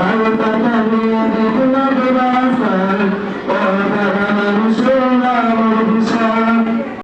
أو تتبع